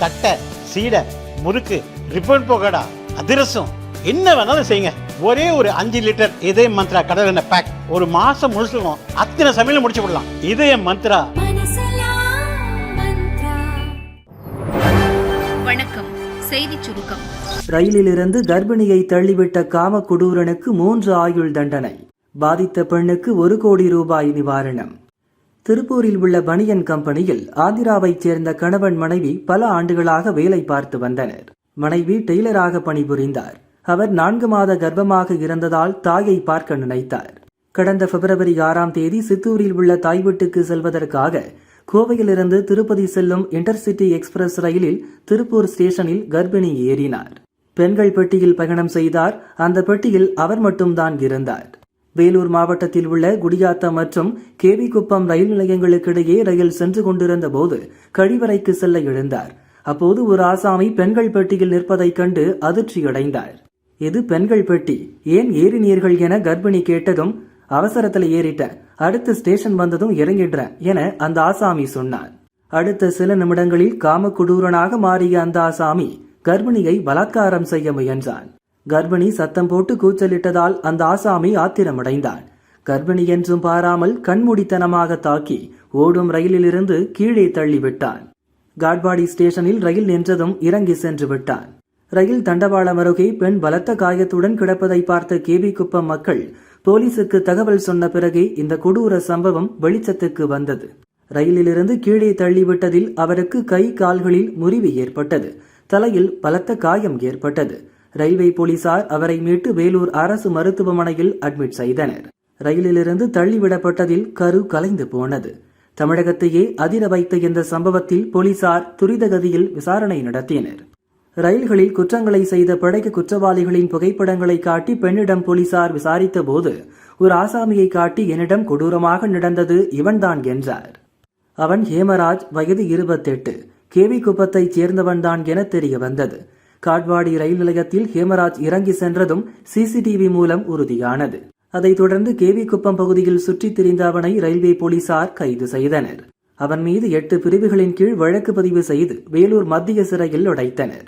தட்டை சீடை முறுக்கு ரிப்பன் போகடா அதிரசம். என்ன வேணாலும் செய்யுங்க. ஒரே ஒரு அஞ்சு லிட்டர் இதய மந்த்ரா கடல் எண்ணெய் பேக் ஒரு மாசம் முழுசுக்கும் அத்தனை சமையலும் முடிச்சு விடலாம். இதய மந்த்ரா. வணக்கம். செய்திச் சுருக்கம். ரயிலிலிருந்து கர்ப்பிணியை தள்ளிவிட்ட காம கொடூரனுக்கு மூன்று ஆயுள் தண்டனை. பாதித்த பெண்ணுக்கு ஒரு கோடி ரூபாய் நிவாரணம். திருப்பூரில் உள்ள பனியன் கம்பெனியில் ஆந்திராவைச் சேர்ந்த கணவன் மனைவி பல ஆண்டுகளாக வேலை பார்த்து வந்தனர். மனைவி டெய்லராக பணிபுரிந்தார். அவர் நான்கு மாத கர்ப்பமாக இருந்ததால் தாயை பார்க்க நினைத்தார். கடந்த பிப்ரவரி ஆறாம் தேதி சித்தூரில் உள்ள தாய் வீட்டுக்கு செல்வதற்காக கோவையிலிருந்து திருப்பதி செல்லும் இன்டர்சிட்டி எக்ஸ்பிரஸ் ரயிலில் திருப்பூர் ஸ்டேஷனில் கர்ப்பிணி ஏறினார். பெண்கள் பெட்டியில் பயணம் செய்தார். அந்த பெட்டியில் அவர் மட்டும்தான் இருந்தார். வேலூர் மாவட்டத்தில் உள்ள குடியாத்தம் மற்றும் கேவிக்குப்பம் ரயில் நிலையங்களுக்கிடையே ரயில் சென்று கொண்டிருந்த போது கழிவறைக்கு செல்ல எழுந்தார். அப்போது ஒரு ஆசாமி பெண்கள் பெட்டியில் நிற்பதைக் கண்டு அதிர்ச்சியடைந்தார். இது பெண்கள் பெட்டி? ஏன் ஏறினீர்கள் என கர்ப்பிணி கேட்டதும் அவசரத்தில் ஏறிட்டேன் அடுத்த ஸ்டேஷன் வந்ததும் இறங்கிடுறேன் என அந்த ஆசாமி சொன்னார். அடுத்த சில நிமிடங்களில் காம கொடூரனாக மாறிய அந்த ஆசாமி கர்ப்பிணியை பலாத்காரம் செய்ய முயன்றான். கர்ப்பிணி சத்தம் போட்டு கூச்சலிட்டதால் அந்த ஆசாமி ஆத்திரமடைந்தான் கர்ப்பிணி என்றும் பாராமல் கண்மூடித்தனமாக தாக்கி ஓடும் ரயிலிலிருந்து கீழே தள்ளிவிட்டான். காட்பாடி ஸ்டேஷனில் ரயில் நின்றதும் இறங்கி சென்று விட்டான். ரயில் தண்டவாளம் அருகே பெண் பலத்த காயத்துடன் கிடப்பதை பார்த்த கேபி குப்பம் மக்கள் போலீசுக்கு தகவல் சொன்ன பிறகே இந்த கொடூர சம்பவம் வெளிச்சத்துக்கு வந்தது. ரயிலிலிருந்து கீழே தள்ளிவிட்டதில் அவருக்கு கை கால்களில் முறிவு ஏற்பட்டது. தலையில் பலத்த காயம் ஏற்பட்டது. ரயில்வே போலீசார் அவரை மீட்டு வேலூர் அரசு மருத்துவமனையில் அட்மிட் செய்தனர். ரயிலிலிருந்து தள்ளிவிடப்பட்டதில் கரு கலைந்து போனது. தமிழகத்தையே அதிர வைத்த இந்த சம்பவத்தில் போலீசார் துரிதகதியில் விசாரணை நடத்தினர். ரயில்களில் குற்றங்களை செய்த படைக்க குற்றவாளிகளின் புகைப்படங்களை காட்டி பெண்ணிடம் போலீசார் விசாரித்த போது ஒரு ஆசாமியை காட்டி என்னிடம் கொடூரமாக நடந்தது இவன்தான் என்றார். அவன் ஹேமராஜ் வயது இருபத்தெட்டு கேவி குப்பத்தைச் சேர்ந்தவன்தான் என தெரிய வந்தது. காட்வாடி ரயில் நிலையத்தில் ஹேமராஜ் இறங்கி சென்றதும் சிசிடிவி மூலம் உறுதியானது. அதைத் தொடர்ந்து கேவி குப்பம் பகுதியில் சுற்றித் திரிந்த அவனை ரயில்வே போலீசார் கைது செய்தனர். அவன் மீது எட்டு பிரிவுகளின் கீழ் வழக்கு பதிவு செய்து வேலூர் மத்திய சிறையில் உடைத்தனர்.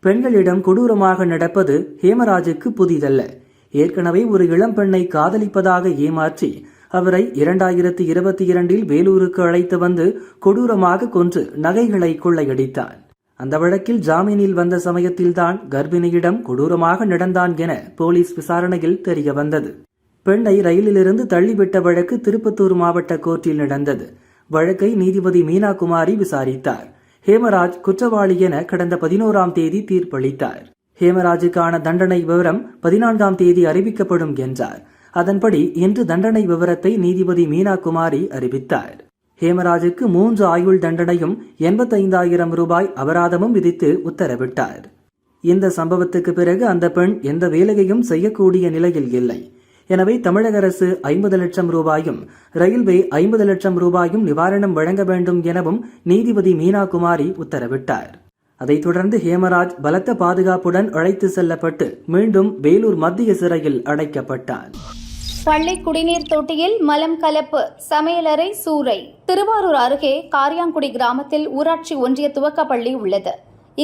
பெண்களிடம் கொடூரமாக நடப்பது ஹேமராஜுக்கு புதிதல்ல. ஏற்கனவே ஒரு இளம் பெண்ணை காதலிப்பதாக ஏமாற்றி அவரை இரண்டாயிரத்தி இருபத்தி இரண்டில் வேலூருக்கு அழைத்து வந்து கொடூரமாக கொன்று நகைகளை கொள்ளையடித்தான். அந்த வழக்கில் ஜாமீனில் வந்த சமயத்தில்தான் கர்ப்பிணியிடம் கொடூரமாக நடந்தான் என போலீஸ் விசாரணையில் தெரிய வந்தது. பெண்ணை ரயிலிலிருந்து தள்ளிவிட்ட வழக்கு திருப்பத்தூர் மாவட்ட கோர்ட்டில் நடந்தது. வழக்கை நீதிபதி மீனா குமாரி விசாரித்தார். ஹேமராஜ் குற்றவாளி என கடந்த பதினோராம் தேதி தீர்ப்பளித்தார். ஹேமராஜுக்கான தண்டனை விவரம் பதினான்காம் தேதி அறிவிக்கப்படும் என்றார். அதன்படி இன்று தண்டனை விவரத்தை நீதிபதி மீனா குமாரி அறிவித்தார். ஹேமராஜுக்கு மூன்று ஆயுள் தண்டனையும் எண்பத்தைந்தாயிரம் ரூபாய் அபராதமும் விதித்து உத்தரவிட்டார். இந்த சம்பவத்துக்கு பிறகு அந்த பெண் எந்த வேலையையும் செய்யக்கூடிய நிலையில் இல்லை. எனவே தமிழக அரசு ஐம்பது லட்சம் ரூபாயும் ரயில்வே ஐம்பது லட்சம் ரூபாயும் நிவாரணம் வழங்க வேண்டும் எனவும் நீதிபதி மீனா குமாரி உத்தரவிட்டார். அதைத் தொடர்ந்து ஹேமராஜ் பலத்த பாதுகாப்புடன் அழைத்து செல்லப்பட்டு மீண்டும் வேலூர் மத்திய சிறையில் அடைக்கப்பட்டார். பள்ளி குடிநீர் தொட்டியில் மலம் கலப்பு சமையலறை சூறை. திருவாரூர் அருகே காரியாங்குடி கிராமத்தில் ஊராட்சி ஒன்றிய துவக்கப்பள்ளி உள்ளது.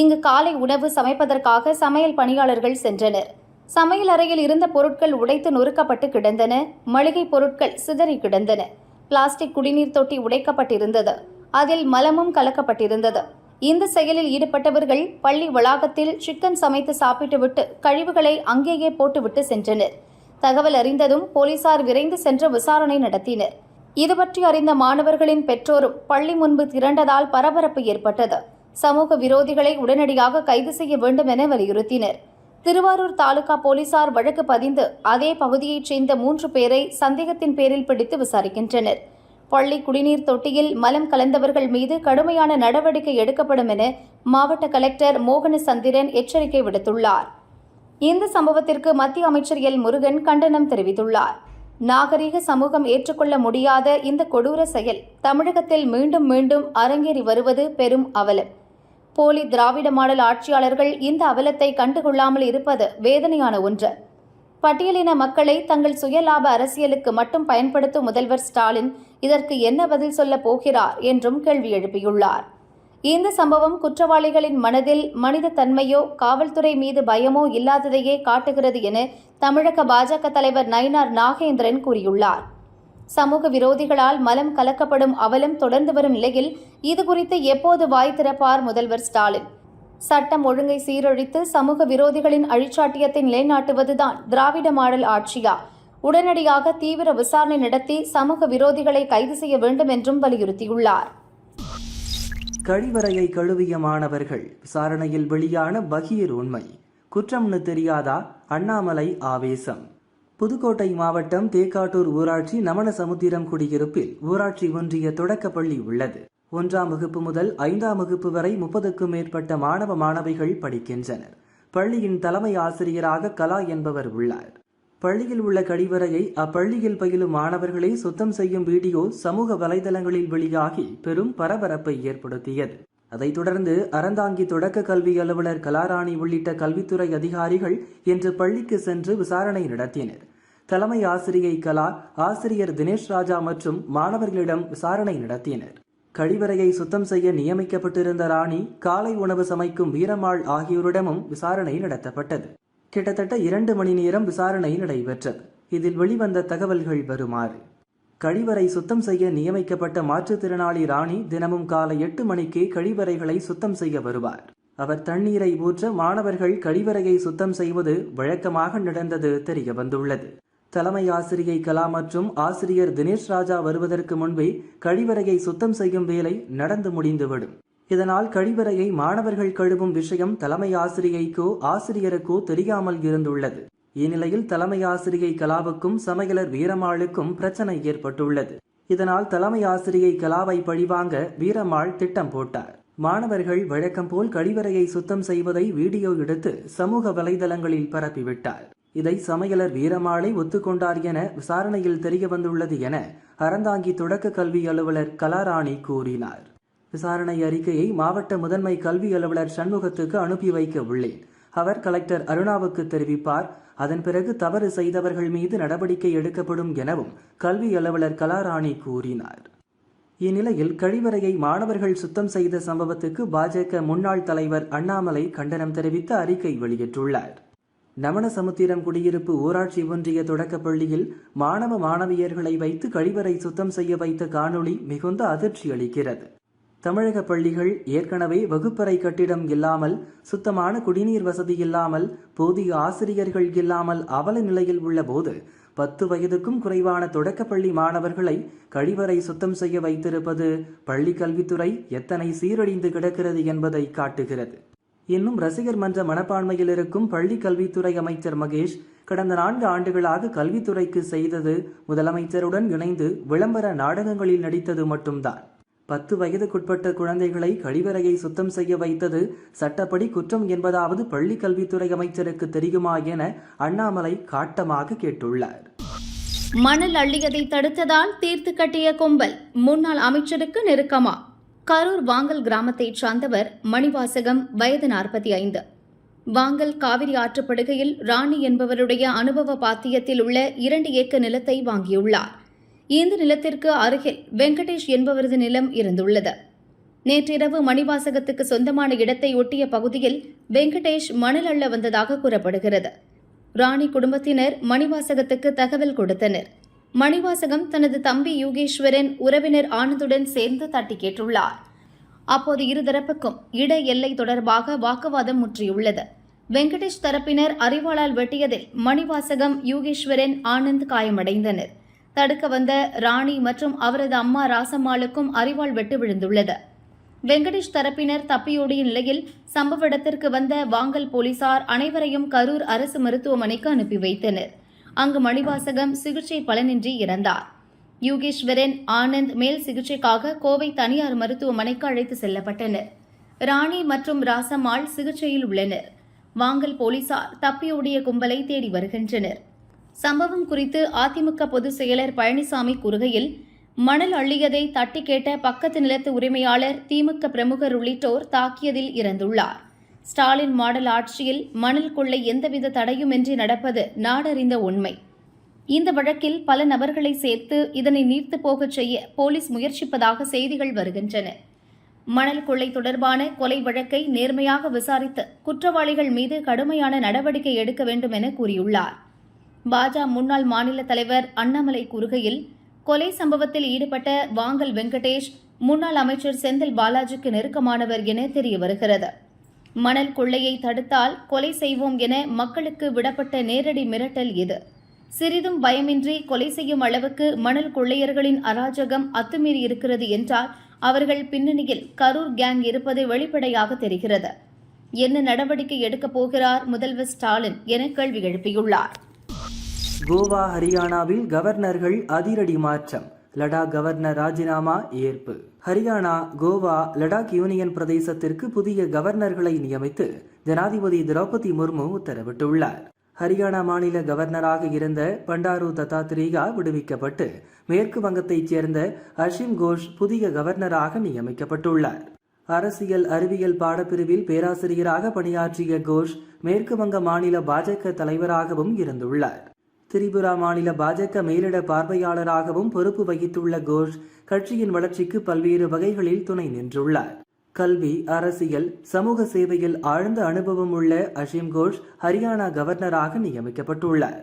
இங்கு காலை உணவு சமைப்பதற்காக சமையல் பணியாளர்கள் சென்றனர். சமையல் அறையில் இருந்த பொருட்கள் உடைத்து நொறுக்கப்பட்டு கிடந்தன. மளிகை பொருட்கள் சிதறி கிடந்தன. பிளாஸ்டிக் குடிநீர் தொட்டி உடைக்கப்பட்டிருந்தது. அதில் மலமும் கலக்கப்பட்டிருந்தது. இந்த செயலில் ஈடுபட்டவர்கள் பள்ளி வளாகத்தில் சிக்கன் சமைத்து சாப்பிட்டுவிட்டு கழிவுகளை அங்கேயே போட்டுவிட்டு சென்றனர். தகவல் அறிந்ததும் போலீசார் விரைந்து சென்று விசாரணை நடத்தினர். இது பற்றி அறிந்த மாணவர்களின் பெற்றோரும் பள்ளி முன்பு திரண்டதால் பரபரப்பு ஏற்பட்டது. சமூக விரோதிகளை உடனடியாக கைது செய்ய வேண்டும் என வலியுறுத்தினர். திருவாரூர் தாலுகா போலீசார் வழக்கு பதிந்து அதே பகுதியைச் சேர்ந்த மூன்று பேரை சந்தேகத்தின் பேரில் பிடித்து விசாரிக்கின்றனர். பள்ளி குடிநீர் தொட்டியில் மலம் கலந்தவர்கள் மீது கடுமையான நடவடிக்கை எடுக்கப்படும் என மாவட்ட கலெக்டர் மோகன சந்திரன் எச்சரிக்கை விடுத்துள்ளார். இந்த சம்பவத்திற்கு மத்திய அமைச்சர் எல். முருகன் கண்டனம் தெரிவித்துள்ளார். நாகரீக சமூகம் ஏற்றுக்கொள்ள முடியாத இந்த கொடூர செயல் தமிழகத்தில் மீண்டும் மீண்டும் அரங்கேறி வருவது பெரும் அவலம். போலி திராவிட மாடல் ஆட்சியாளர்கள் இந்த அவலத்தை கண்டுகொள்ளாமல் இருப்பது வேதனையான ஒன்று. பட்டியலின மக்களை தங்கள் சுயலாப அரசியலுக்கு மட்டும் பயன்படுத்தும் முதல்வர் ஸ்டாலின் இதற்கு என்ன பதில் சொல்லப் போகிறார் என்றும் கேள்வி எழுப்பியுள்ளார். இந்த சம்பவம் குற்றவாளிகளின் மனதில் மனித தன்மையோ காவல்துறை மீது பயமோ இல்லாததையே காட்டுகிறது என தமிழக பாஜக தலைவர் நயினார் நாகேந்திரன் கூறியுள்ளார். சமூக விரோதிகளால் மலம் கலக்கப்படும் அவலம் தொடர்ந்து வரும் நிலையில் இதுகுறித்து எப்போது வாய் திறப்பார் முதல்வர் ஸ்டாலின்? சட்டம் ஒழுங்கை சீரழித்து சமூக விரோதிகளின் அழிச்சாட்டியத்தை நிலைநாட்டுவதுதான் திராவிட மாடல் ஆட்சியா? உடனடியாக தீவிர விசாரணை நடத்தி சமூக விரோதிகளை கைது செய்ய வேண்டும் என்றும் வலியுறுத்தியுள்ளார். கழிவறையை கழுவிய மாணவர்கள் விசாரணையில் வெளியான பகீர் உண்மை. குற்றம்னு தெரியாதா? அண்ணாமலை ஆவேசம். புதுக்கோட்டை மாவட்டம் தேக்காட்டூர் ஊராட்சி நமனசமுத்திரம் குடியிருப்பில் ஊராட்சி ஒன்றிய தொடக்கப்பள்ளி உள்ளது. ஒன்றாம் வகுப்பு முதல் ஐந்தாம் வகுப்பு வரை முப்பதுக்கும் மேற்பட்ட மாணவ மாணவிகள் படிக்கின்றனர். பள்ளியின் தலைமை ஆசிரியராக கலா என்பவர் உள்ளார். பள்ளியில் உள்ள கழிவறையை அப்பள்ளியில் பயிலும் மாணவர்களை சுத்தம் செய்யும் வீடியோ சமூக வலைதளங்களில் வெளியாகி பெரும் பரபரப்பை ஏற்படுத்தியது. அதைத் தொடர்ந்து அறந்தாங்கி தொடக்க கல்வி அலுவலர் கலாராணி உள்ளிட்ட கல்வித்துறை அதிகாரிகள் இன்று பள்ளிக்கு சென்று விசாரணை நடத்தினர். தலைமை ஆசிரியை கலா ஆசிரியர் தினேஷ் ராஜா மற்றும் மாணவர்களிடம் விசாரணை நடத்தினர். கழிவறையை சுத்தம் செய்ய நியமிக்கப்பட்டிருந்த ராணி காலை உணவு சமைக்கும் வீரம்மாள் ஆகியோரிடமும் விசாரணை நடத்தப்பட்டது. கிட்டத்தட்ட இரண்டு மணி நேரம் விசாரணை நடைபெற்றது. இதில் வெளிவந்த தகவல்கள் வருமாறு. கழிவறை சுத்தம் செய்ய நியமிக்கப்பட்ட மாற்றுத்திறனாளி ராணி தினமும் காலை எட்டு மணிக்கே கழிவறைகளை சுத்தம் செய்ய வருவார். அவர் தண்ணீரை ஊற்ற மாணவர்கள் கழிவறையை சுத்தம் செய்வது வழக்கமாக நடந்தது தெரிய வந்துள்ளது. தலைமை ஆசிரியை கலா மற்றும் ஆசிரியர் தினேஷ் ராஜா வருவதற்கு முன்பே கழிவறையை சுத்தம் செய்யும் வேலை நடந்து முடிந்துவிடும். இதனால் கழிவறையை மாணவர்கள் கழுவும் விஷயம் தலைமை ஆசிரியைக்கோ ஆசிரியருக்கோ தெரியாமல் இருந்துள்ளது. இந்நிலையில் தலைமை ஆசிரியை கலாவுக்கும் சமையலர் வீரமாளுக்கும் பிரச்சனை ஏற்பட்டுள்ளது. இதனால் தலைமை ஆசிரியை கலாவை பழிவாங்க வீரமாள் திட்டம் போட்டார். மாணவர்கள் வழக்கம் போல் கழிவறையை சுத்தம் செய்வதை வீடியோ எடுத்து சமூக வலைதளங்களில் பரப்பிவிட்டார். இதை சமையலர் வீரமாளை ஒத்துக்கொண்டார் என விசாரணையில் தெரிய வந்துள்ளது என அறந்தாங்கி தொடக்க கல்வி அலுவலர் கலாராணி கூறினார். விசாரணை அறிக்கையை மாவட்ட முதன்மை கல்வி அலுவலர் சண்முகத்துக்கு அனுப்பி வைக்க உள்ளேன். அவர் கலெக்டர் அருணாவுக்கு தெரிவிப்பார். அதன் பிறகு தவறு செய்தவர்கள் மீது நடவடிக்கை எடுக்கப்படும் எனவும் கல்வி அலுவலர் கலாராணி கூறினார். இந்நிலையில் கழிவறையை மாணவர்கள் சுத்தம் செய்த சம்பவத்துக்கு பாஜக முன்னாள் தலைவர் அண்ணாமலை கண்டனம் தெரிவித்து அறிக்கை வெளியிட்டுள்ளார். நமனசமுத்திரம் குடியிருப்பு ஊராட்சி ஒன்றிய தொடக்கப் பள்ளியில் மாணவ மாணவியர்களை வைத்து கழிவறை சுத்தம் செய்ய வைத்த காணொளி மிகுந்த அதிர்ச்சி அளிக்கிறது தமிழக பள்ளிகள் ஏற்கனவே வகுப்பறை கட்டிடம் இல்லாமல் சுத்தமான குடிநீர் வசதி இல்லாமல் போதிய ஆசிரியர்கள் இல்லாமல் அவல நிலையில் உள்ள போது பத்து வயதுக்கும் குறைவான தொடக்கப்பள்ளி மாணவர்களை கழிவறை சுத்தம் செய்ய வைத்திருப்பது பள்ளி கல்வித்துறை எத்தனை சீரழிந்து கிடக்கிறது என்பதை காட்டுகிறது. இன்னும் ரசிகர் மன்ற மனப்பான்மையில் இருக்கும் பள்ளி கல்வித்துறை அமைச்சர் மகேஷ் கடந்த நான்கு ஆண்டுகளாக கல்வித்துறைக்கு செய்தது முதலமைச்சருடன் இணைந்து விளம்பர நாடகங்களில் நடித்தது மட்டும்தான். பத்து வயதுக்குட்பட்ட குழந்தைகளை கழிவறையை சுத்தம் செய்ய வைத்தது சட்டப்படி குற்றம் என்பதாவது பள்ளி கல்வித்துறை அமைச்சருக்கு தெரியுமா என அண்ணாமலை காட்டமாக கேட்டுள்ளார். மணல் அள்ளியதை தடுத்ததால் தீர்த்து கட்டிய கும்பல் முன்னாள் அமைச்சருக்கு நெருக்கமா? கரூர் வாங்கல் கிராமத்தைச் சார்ந்தவர் மணிவாசகம் வயது நாற்பத்தி ஐந்து வாங்கல் காவிரி ஆற்றுப்படுகையில் ராணி என்பவருடைய அனுபவ பாத்தியத்தில் உள்ள இரண்டு ஏக்கர் நிலத்தை வாங்கியுள்ளார். இந்த நிலத்திற்கு அருகில் வெங்கடேஷ் என்பவரது நிலம் இருந்துள்ளது. நேற்றிரவு மணிவாசகத்துக்கு சொந்தமான இடத்தை ஒட்டிய பகுதியில் வெங்கடேஷ் மணல் அள்ள வந்ததாக கூறப்படுகிறது. ராணி குடும்பத்தினர் மணிவாசகத்துக்கு தகவல் கொடுத்தனர். மணிவாசகம் தனது தம்பி யோகேஸ்வரன் உறவினர் ஆனந்துடன் சேர்ந்து தட்டி கேட்டுள்ளார். அப்போது இருதரப்புக்கும் இட எல்லை தொடர்பாக வாக்குவாதம் முற்றியுள்ளது. வெங்கடேஷ் தரப்பினர் அறிவாளால் வெட்டியதில் மணிவாசகம் யோகேஸ்வரன் ஆனந்த் காயமடைந்தனர். தடுக்க வந்த ராணி மற்றும் அவரது அம்மா ராசம்மாளுக்கும் அறிவால் வெட்டு விழுந்துள்ளது. வெங்கடேஷ் தரப்பினர் தப்பியோடிய நிலையில் சம்பவ இடத்திற்கு வந்த வாங்கல் போலீசார் அனைவரையும் கரூர் அரசு மருத்துவமனைக்கு அனுப்பி வைத்தனர். அங்கு மணிவாசகம் சிகிச்சை பலனின்றி இறந்தார். யோகேஸ்வரன் ஆனந்த் மேல் சிகிச்சைக்காக கோவை தனியார் மருத்துவமனைக்கு அழைத்து செல்லப்பட்டனர். ராணி மற்றும் ராசம்மாள் சிகிச்சையில் உள்ளனர். வாங்கல் போலீசார் தப்பியோடிய கும்பலை தேடி வருகின்றனர். சம்பவம் குறித்து அதிமுக பொதுச் செயலர் பழனிசாமி கூறுகையில் மணல் அள்ளியதை தட்டி கேட்ட பக்கத்து நிலத்து உரிமையாளர் திமுக பிரமுகர் உள்ளிட்டோர் தாக்கியதில் இறந்துள்ளார். ஸ்டாலின் மாடல் ஆட்சியில் மணல் கொள்ளை எந்தவித தடையுமின்றி நடப்பது நாடறிந்த உண்மை. இந்த வழக்கில் பல நபர்களை சேர்த்து இதனை நீர்த்து போகச் செய்ய போலீஸ் முயற்சிப்பதாக செய்திகள் வருகின்றன. மணல் கொள்ளை தொடர்பான கொலை வழக்கை நேர்மையாக விசாரித்து குற்றவாளிகள் மீது கடுமையான நடவடிக்கை எடுக்க வேண்டும் என கூறியுள்ளார். பாஜக முன்னாள் மாநில தலைவர் அண்ணாமலை கூறுகையில் கொலை சம்பவத்தில் ஈடுபட்ட வாங்கல் வெங்கடேஷ் முன்னாள் அமைச்சர் செந்தில் பாலாஜிக்கு நெருக்கமானவர் என தெரிய வருகிறது. மணல் கொள்ளையை தடுத்தால் கொலை செய்வோம் என மக்களுக்கு விடப்பட்ட நேரடி மிரட்டல் இது. சிறிதும் பயமின்றி கொலை செய்யும் அளவுக்கு மணல் கொள்ளையர்களின் அராஜகம் அத்துமீறி இருக்கிறது என்றால் அவர்கள் பின்னணியில் கரூர் கேங் இருப்பது வெளிப்படையாக தெரிகிறது. என்ன நடவடிக்கை எடுக்கப் போகிறார் முதல்வர் ஸ்டாலின் என கேள்வி எழுப்பியுள்ளார். கோவா ஹரியானாவில் கவர்னர்கள் அதிரடி மாற்றம். லடாக் கவர்னர் ராஜினாமா ஏற்பு. ஹரியானா கோவா லடாக் யூனியன் பிரதேசத்திற்கு புதிய கவர்னர்களை நியமித்து ஜனாதிபதி திரௌபதி முர்மு உத்தரவிட்டுள்ளார். ஹரியானா மாநில கவர்னராக இருந்த பண்டாரு தத்தாத்ரீகா விடுவிக்கப்பட்டு மேற்கு வங்கத்தைச் சேர்ந்த அஷிம் கோஷ் புதிய கவர்னராக நியமிக்கப்பட்டுள்ளார். அரசியல் அறிவியல் பாடப்பிரிவில் பேராசிரியராக பணியாற்றிய கோஷ் மேற்கு வங்க மாநில பாஜக தலைவராகவும் இருந்துள்ளார். திரிபுரா மாநில பாஜக மேலிட பார்வையாளராகவும் பொறுப்பு வகித்துள்ள கோஷ் கட்சியின் வளர்ச்சிக்கு பல்வேறு வகைகளில் துணை நின்றுள்ளார். கல்வி அரசியல் சமூக சேவையில் ஆழ்ந்த அனுபவம் உள்ள அஷிம் கோஷ் ஹரியானா கவர்னராக நியமிக்கப்பட்டுள்ளார்.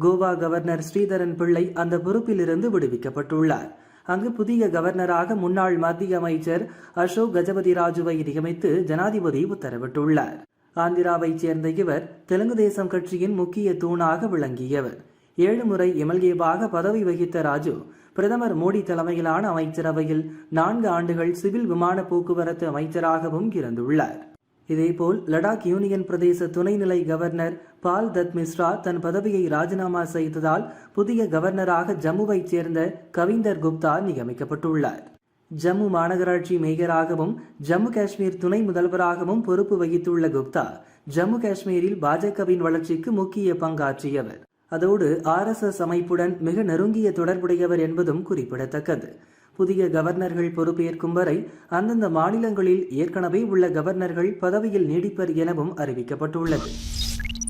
கோவா கவர்னர் ஸ்ரீதரன் பிள்ளை அந்த பொறுப்பிலிருந்து விடுவிக்கப்பட்டுள்ளார். அங்கு புதிய கவர்னராக முன்னாள் மத்திய அமைச்சர் அசோக் கஜபதி ராஜுவை நியமித்து ஜனாதிபதி உத்தரவிட்டுள்ளார். ஆந்திராவைச் சேர்ந்த இவர் தெலுங்கு தேசம் கட்சியின் முக்கிய தூணாக விளங்கியவர். ஏழு முறை எம்எல்ஏவாக பதவி வகித்த ராஜு பிரதமர் மோடி தலைமையிலான அமைச்சரவையில் நான்கு ஆண்டுகள் சிவில் விமான போக்குவரத்து அமைச்சராகவும் இருந்துள்ளார். இதேபோல் லடாக் யூனியன் பிரதேச துணைநிலை கவர்னர் பால் தத் மிஸ்ரா தன் பதவியை ராஜினாமா செய்ததால் புதிய கவர்னராக ஜம்முவைச் சேர்ந்த கவிந்தர் குப்தா நியமிக்கப்பட்டுள்ளார். ஜம்மு மாநகராட்சி மேயராகவும் ஜம்மு காஷ்மீர் துணை முதல்வராகவும் பொறுப்பு வகித்துள்ள குப்தா ஜம்மு காஷ்மீரில் பாஜகவின் வளர்ச்சிக்கு முக்கிய பங்காற்றியவர். அதோடு ஆர்எஸ்எஸ் அமைப்புடன் மிக நெருங்கிய தொடர்புடையவர் என்பதும் குறிப்பிடத்தக்கது. புதிய கவர்னர்கள் பொறுப்பேற்கும் வரை அந்தந்த மாநிலங்களில் ஏற்கனவே உள்ள கவர்னர்கள் பதவியில் நீடிப்பர் எனவும் அறிவிக்கப்பட்டுள்ளது.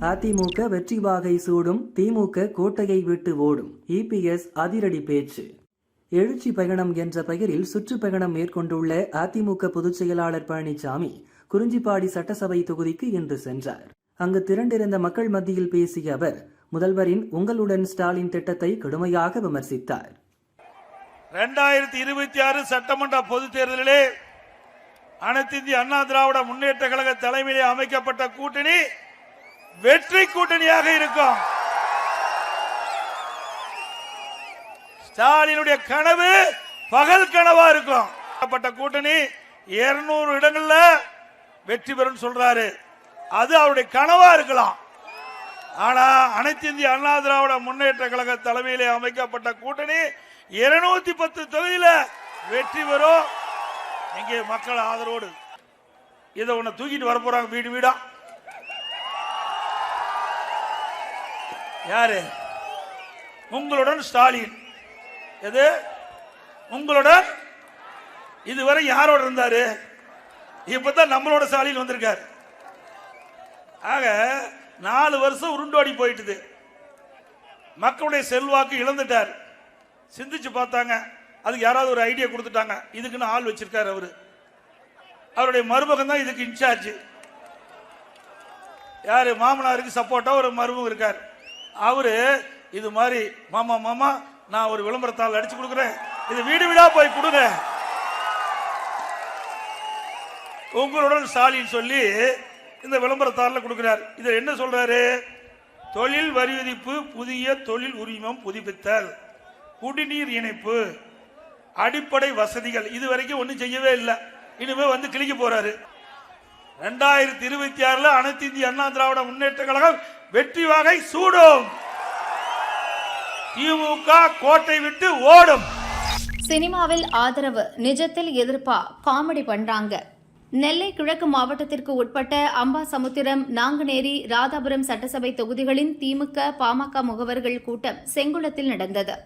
அதிமுக வெற்றி வாகை சூடும் திமுக கோட்டையை விட்டு ஓடும். இபிஎஸ் அதிரடி பேச்சு. எழுச்சி பயணம் என்ற பெயரில் சுற்றுப்பயணம் மேற்கொண்டுள்ள அதிமுக பொதுச் செயலாளர் பழனிசாமி குறிஞ்சிப்பாடி சட்டசபை தொகுதிக்கு இன்று சென்றார். அங்கு திரண்டிருந்த மக்கள் மத்தியில் பேசிய அவர் முதல்வரின் உங்களுடன் ஸ்டாலின் திட்டத்தை கடுமையாக விமர்சித்தார். ரெண்டாயிரத்தி இருபத்தி ஆறு சட்டமன்ற பொதுத் தேர்தலிலே அனைத்து இந்திய அண்ணா திராவிட முன்னேற்ற கழக தலைமையிலே அமைக்கப்பட்ட கூட்டணி வெற்றி கூட்டணியாக இருக்கும். ஸ்டாலினுடைய கனவு பகல் கனவா இருக்கும். கூட்டணி 200 இடங்கள்ல வெற்றி பெறும் சொல்றாரு. அது அவருடைய கனவா இருக்கலாம். ஆனா அனைத்து இந்திய அண்ணா திராவிட முன்னேற்ற கழக தலைமையிலே அமைக்கப்பட்ட கூட்டணி இருநூத்தி பத்து தொகுதியில வெற்றி பெறும். இங்கே மக்கள் ஆதரவோடு இதை உன்னை தூக்கிட்டு வர போறாங்க வீடு வீடா. யாரு? உங்களுடன் ஸ்டாலின். எது? உங்களோட? இதுவரை யாரோட இருந்தாரு? இப்பதான் நம்மளோட சாலையில் வந்திருக்காரு. ஆக நாலு வருஷம் உருண்டோடி போயிட்டுது. மக்களுடைய செல்வாக்கு இழந்துட்டார். சிந்திச்சு பார்த்தாங்க. அதுக்கு யாராவது ஒரு ஐடியா கொடுத்துட்டாங்க. இதுக்குன்னு ஆள் வச்சிருக்காரு அவரு. அவருடைய மருமகன் தான் இதுக்கு இன்சார்ஜ். யாரு? மாமனாருக்கு சப்போர்ட்டா ஒரு மருமகம் இருக்கார். அவரு இது மாதிரி மாமா மாமா நான் ஒரு விளம்பரத்தாள் அடிச்சு கொடுக்குறேன். இது வீடு வீடா போய் கொடுங்க. உங்களுடன் ஸ்டாலின் சொல்லி இந்த விளம்பரத்தாளில் கொடுக்கிறார். இதில் என்ன சொல்றாரு? தொழில் வரி விதிப்பு புதிய தொழில் உரிமம் புதுப்பித்தல் குடிநீர் இணைப்பு அடிப்படை வசதிகள். இது வரைக்கும் ஒன்றும் செய்யவே இல்லை. இனிமே வந்து கிளிக்க போறாரு. ரெண்டாயிரத்தி இருபத்தி ஆறுல அனைத்து இந்திய அண்ணா திராவிட முன்னேற்ற கழகம் வெற்றி வாகை சூடும். திமுக கோட்டை விட்டு ஓடும். சினிமாவில் ஆதரவு நிஜத்தில் எதிர்ப்பா காமெடி பண்றாங்க. நெல்லை கிழக்கு மாவட்டத்திற்கு உட்பட்ட அம்பாசமுத்திரம் நாங்குநேரி ராதாபுரம் சட்டசபை தொகுதிகளின் திமுக பாமக முகவர்கள் கூட்டம் செங்குளத்தில் நடந்தது.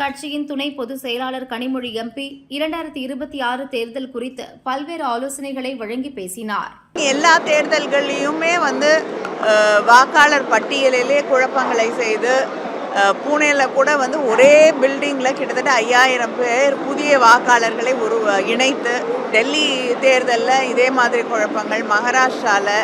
கட்சியின் துணை பொதுச் செயலாளர் கனிமொழி எம்பி இரண்டாயிரத்தி இருபத்தி ஆறு தேர்தல் குறித்து பல்வேறு ஆலோசனைகளை வழங்கி பேசினார். எல்லா தேர்தல்கள்லையுமே வந்து வாக்காளர் பட்டியலிலே குழப்பங்களை செய்து பூனேல கூட வந்து ஒரே பில்டிங்கில் கிட்டத்தட்ட ஐயாயிரம் பேர் புதிய வாக்காளர்களை ஒரு இணைத்து டெல்லி தேர்தலில் இதே மாதிரி குழப்பங்கள் மகாராஷ்டிராவில்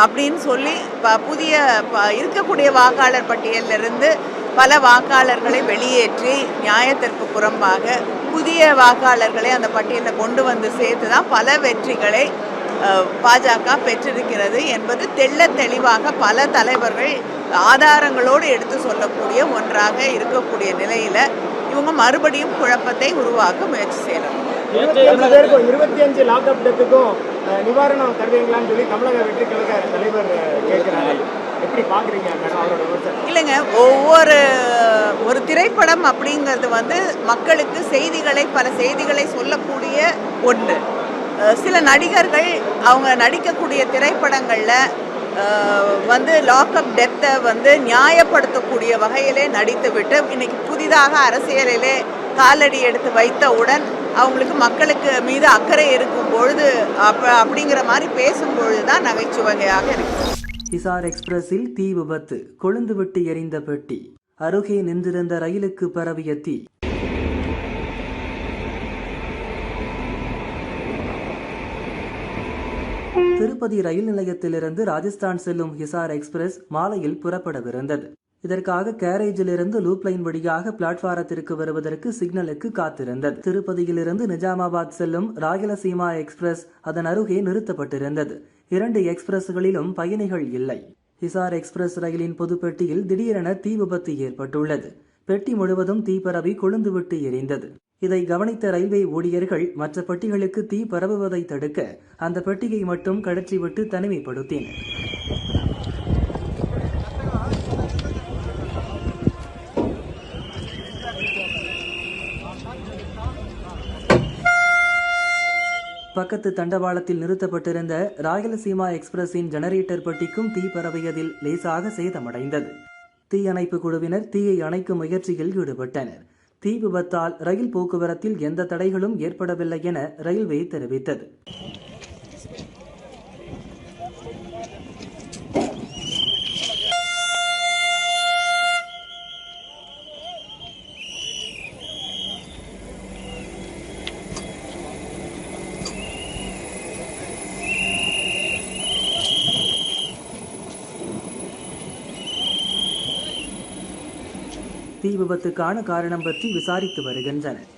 அப்படின்னு சொல்லி ப புதிய ப இருக்கக்கூடிய வாக்காளர் பட்டியலிருந்து பல வாக்காளர்களை வெளியேற்றி நியாயத்திற்கு புறம்பாக புதிய வாக்காளர்களை அந்த பட்டியலில் கொண்டு வந்து சேர்த்து தான் பல வெற்றிகளை பாஜக பெற்றிருக்கிறது என்பது தெள்ள தெளிவாக பல தலைவர்கள் ஆதாரங்களோடு எடுத்து சொல்லக்கூடிய ஒன்றாக இருக்கக்கூடிய நிலையில் இவங்க மறுபடியும் குழப்பத்தை உருவாக்க முயற்சி செய்யலாம் இருபத்தி அஞ்சு பேருக்கும் இருபத்தி அஞ்சு லாக்அப் டெத்துக்கும் நிவாரணம் தருவீங்களான்னு சொல்லி தமிழக வெற்றி கழக தலைவர் கேட்கிறாரு. எப்படி அவரோட விமர்சனம்? இல்லைங்க ஒவ்வொரு ஒரு திரைப்படம் அப்படிங்கிறது வந்து மக்களுக்கு செய்திகளை பல செய்திகளை சொல்லக்கூடிய ஒன்று சில நடிகர்கள் அவங்க நடிக்கக்கூடிய திரைப்படங்களில் வந்து லாக்அப் டெத்தை வந்து நியாயப்படுத்தக்கூடிய வகையிலே நடித்துவிட்டு இன்னைக்கு புதிதாக அரசியலிலே காலடி எடுத்து வைத்தவுடன் அவங்களுக்கு மக்களுக்கு மீது அக்கறை இருக்கும் பொழுது அப்ப அப்படிங்கிற மாதிரி பேசும் பொழுது தான் நகைச்சுவையாக இருக்குது ஹிசார் எக்ஸ்பிரஸில் தீ விபத்து கொழுந்து விட்டு எரிந்த பெட்டி அருகே நின்றிருந்த ரயிலுக்கு பரவிய தீ திருப்பதி ரயில் நிலையத்திலிருந்து ராஜஸ்தான் செல்லும் ஹிசார் எக்ஸ்பிரஸ் மாலையில் புறப்படவிருந்தது. இதற்காக கேரேஜிலிருந்து லூப் லைன் வழியாக பிளாட்பாரத்திற்கு வருவதற்கு சிக்னலுக்கு காத்திருந்தது. திருப்பதியிலிருந்து நிஜாமாபாத் செல்லும் ராயலசீமா எக்ஸ்பிரஸ் அதன் அருகே நிறுத்தப்பட்டிருந்தது. இரண்டு எக்ஸ்பிரஸ்களிலும் பயணிகள் இல்லை. ஹிசார் எக்ஸ்பிரஸ் ரயிலின் பொதுப்பெட்டியில் திடீரென தீ விபத்து ஏற்பட்டுள்ளது. பெட்டி முழுவதும் தீ பரவி கொழுந்துவிட்டு எரிந்தது. இதை கவனித்த ரயில்வே ஊழியர்கள் மற்ற பெட்டிகளுக்கு தீ பரவுவதை தடுக்க அந்த பெட்டியை மட்டும் கழற்றிவிட்டு தனிமைப்படுத்தினர். பக்கத்து தண்டவாளத்தில் நிறுத்தப்பட்டிருந்த ராயலசீமா எக்ஸ்பிரஸின் ஜெனரேட்டர் பெட்டிக்கும் தீ பரவியதில் லேசாக சேதமடைந்தது. தீயணைப்பு குழுவினர் தீயை அணைக்கும் முயற்சியில் ஈடுபட்டனர். தீ விபத்தால் ரயில் போக்குவரத்தில் எந்த தடைகளும் ஏற்படவில்லை என ரயில்வே தெரிவித்தது. தீ விபத்துக்கான காரணம் பற்றி விசாரித்து வருகின்றனர்.